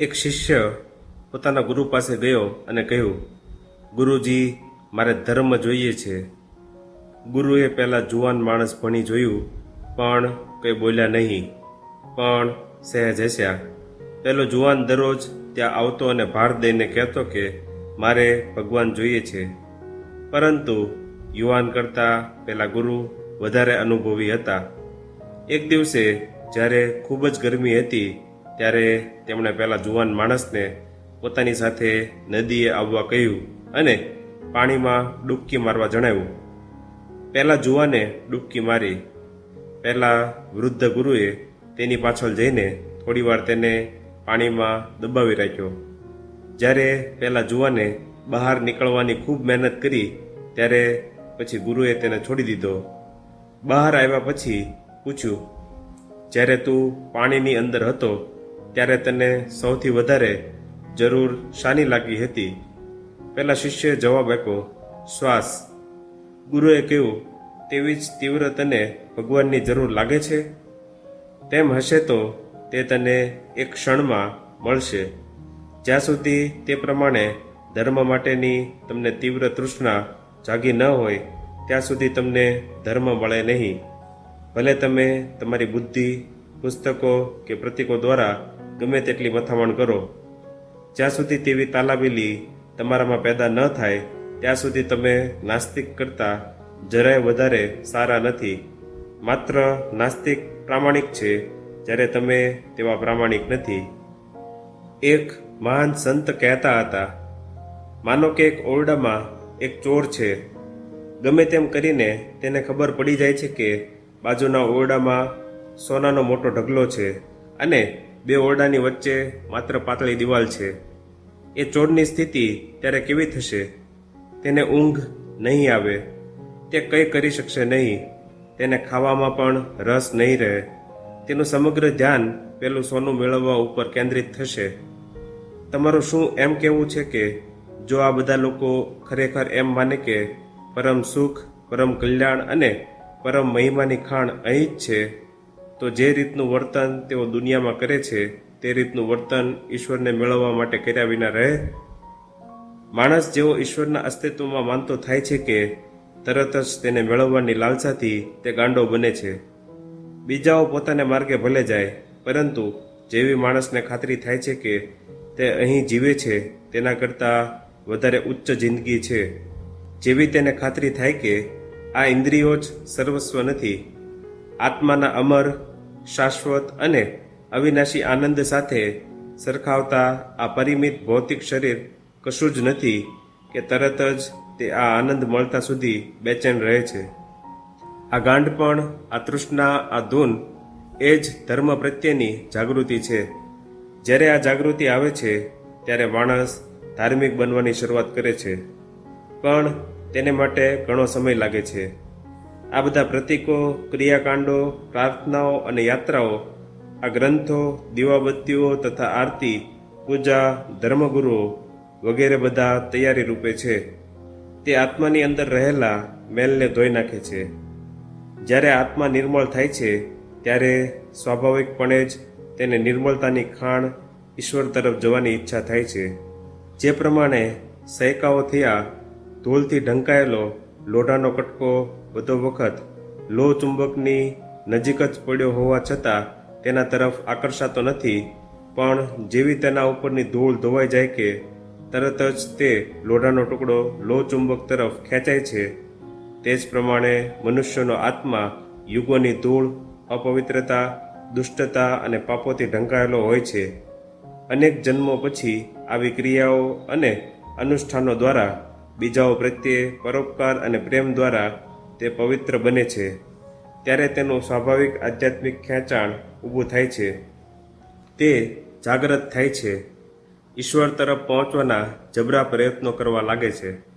એક શિષ્ય પોતાના ગુરુ પાસે ગયો અને કહ્યું, ગુરુજી, મારે ધર્મ જોઈએ છે. ગુરુએ પહેલાં જુવાન માણસ ભણી જોયું, પણ કંઈ બોલ્યા નહીં. પણ સહેજ હસ્યા. પેલો જુવાન દરરોજ ત્યાં આવતો અને ભાર દઈને કહેતો કે, મારે ભગવાન જોઈએ છે. પરંતુ યુવાન કરતાં પેલા ગુરુ વધારે અનુભવી હતા. એક દિવસે જ્યારે ખૂબ જ ગરમી હતી ત્યારે તેમણે પહેલાં જુવાન માણસને પોતાની સાથે નદીએ આવવા કહ્યું અને પાણીમાં ડૂબકી મારવા જણાવ્યું. પહેલાં જુવાને ડૂબકી મારી, પહેલાં વૃદ્ધ ગુરુએ તેની પાછળ જઈને થોડીવાર તેને પાણીમાં દબાવી રાખ્યો. જ્યારે પહેલાં જુવાને બહાર નીકળવાની ખૂબ મહેનત કરી, ત્યારે પછી ગુરુએ તેને છોડી દીધો. બહાર આવ્યા પછી પૂછ્યું, જ્યારે તું પાણીની અંદર હતો ત્યારે તને સૌથી વધારે જરૂર શાની લાગી હતી. પહેલાં શિષ્યએ જવાબ આપ્યો, શ્વાસ. ગુરુએ કહ્યું, તેવી જ તીવ્ર તને ભગવાનની જરૂર લાગે છે? તેમ હશે તો તે તને એક ક્ષણમાં મળશે. જ્યાં સુધી તે પ્રમાણે ધર્મ માટેની તમને તીવ્ર તૃષ્ણા જાગી ન હોય, ત્યાં સુધી તમને ધર્મ મળે નહીં. ભલે તમે તમારી બુદ્ધિ, પુસ્તકો કે પ્રતીકો દ્વારા ગમે તેટલી મથામણ કરો. જ્યાં સુધી તેવી તાલાબેલી તમારામાં પેદા ન થાય, ત્યાં સુધી તમે નાસ્તિક કરતાં જરાય વધારે સારા નથી. માત્ર નાસ્તિક પ્રામાણિક છે, જ્યારે તમે તેવા પ્રામાણિક નથી. એક મહાન સંત કહેતા હતા, માનો કે એક ઓરડામાં એક ચોર છે. ગમે તેમ કરીને તેને ખબર પડી જાય છે કે બાજુના ઓરડામાં સોનાનો મોટો ઢગલો છે અને બે ઓરડાની વચ્ચે માત્ર પાતળી દિવાલ છે. એ ચોરની સ્થિતિ ત્યારે કેવી થશે? તેને ઊંઘ નહીં આવે. તે કંઈ કરી શકશે નહીં. તેને ખાવામાં પણ રસ નહીં રહે. તેનું સમગ્ર ધ્યાન પેલું સોનું મેળવવા ઉપર કેન્દ્રિત થશે. તમારું શું એમ કહેવું છે કે, જો આ બધા લોકો ખરેખર એમ માને કે, પરમ સુખ, પરમ કલ્યાણ અને પરમ મહિમાની ખાણ અહીં જ છે તો જે રીતનું વર્તન તેઓ દુનિયામાં કરે છે, તે રીતનું વર્તન ઈશ્વરને મેળવવા માટે કર્યા વિના રહે? માણસ જેવો ઈશ્વરના અસ્તિત્વમાં માનતો થાય છે કે તરત જ તેને મેળવવાની લાલસાથી તે ગાંડો બને છે. બીજાઓ પોતાને માર્ગે ભલે જાય, પરંતુ જેવી માણસને ખાતરી થાય છે કે તે અહીં જીવે છે, તેના કરતાં વધારે ઉચ્ચ જિંદગી છે. જેવી તેને ખાતરી થાય કે આ ઇન્દ્રિયો જ સર્વસ્વ નથી આત્માના અમર, શાશ્વત અને અવિનાશી આનંદ સાથે સરખાવતા આ પરિમિત ભૌતિક શરીર કશું જ નથી કે તરત જ તે આ આનંદ મળતા સુધી બેચેન રહે છે. આ ગાંડ પણ આ તૃષ્ણા, આ ધૂન એ જ ધર્મ પ્રત્યેની જાગૃતિ છે. જ્યારે આ જાગૃતિ આવે છે, ત્યારે માણસ ધાર્મિક બનવાની શરૂઆત કરે છે. પણ તેને માટે ઘણો સમય લાગે છે. આ બધા પ્રતીકો, ક્રિયાકાંડો, પ્રાર્થનાઓ અને યાત્રાઓ, આ ગ્રંથો, દીવાબત્તીઓ તથા આરતી, પૂજા, ધર્મગુરુઓ વગેરે બધા તૈયારી રૂપે છે. તે આત્માની અંદર રહેલા મેલને ધોઈ નાખે છે. જ્યારે આત્મા નિર્મળ થાય છે, ત્યારે સ્વાભાવિકપણે જ તેને નિર્મળતાની ખાણ ઈશ્વર તરફ જવાની ઈચ્છા થાય છે. જે પ્રમાણે સૈકાઓ થયા, ધૂળથી ઢંકાયેલો લોઢાનો કટકો બધો વખત લો ચુંબકની નજીક જ પડ્યો હોવા છતાં તેના તરફ આકર્ષાતો નથી, પણ જેવી તેના ઉપરની ધૂળ ધોવાઈ જાય કે તરત જ તે લોઢાનો ટુકડો લો ચુંબક તરફ ખેંચાય છે, તે જ પ્રમાણે મનુષ્યનો આત્મા યુગોની ધૂળ, અપવિત્રતા, દુષ્ટતા અને પાપોથી ઢંકાયેલો હોય છે. અનેક જન્મો પછી આવી ક્રિયાઓ અને અનુષ્ઠાનો દ્વારા બીજાઓ પ્રત્યે પરોપકાર અને પ્રેમ દ્વારા તે પવિત્ર બને છે. ત્યારે તેનું સ્વાભાવિક આધ્યાત્મિક ખેંચાણ ઊભું થાય છે. તે જાગૃત થાય છે. ઈશ્વર તરફ પહોંચવાના જબરા પ્રયત્નો કરવા લાગે છે.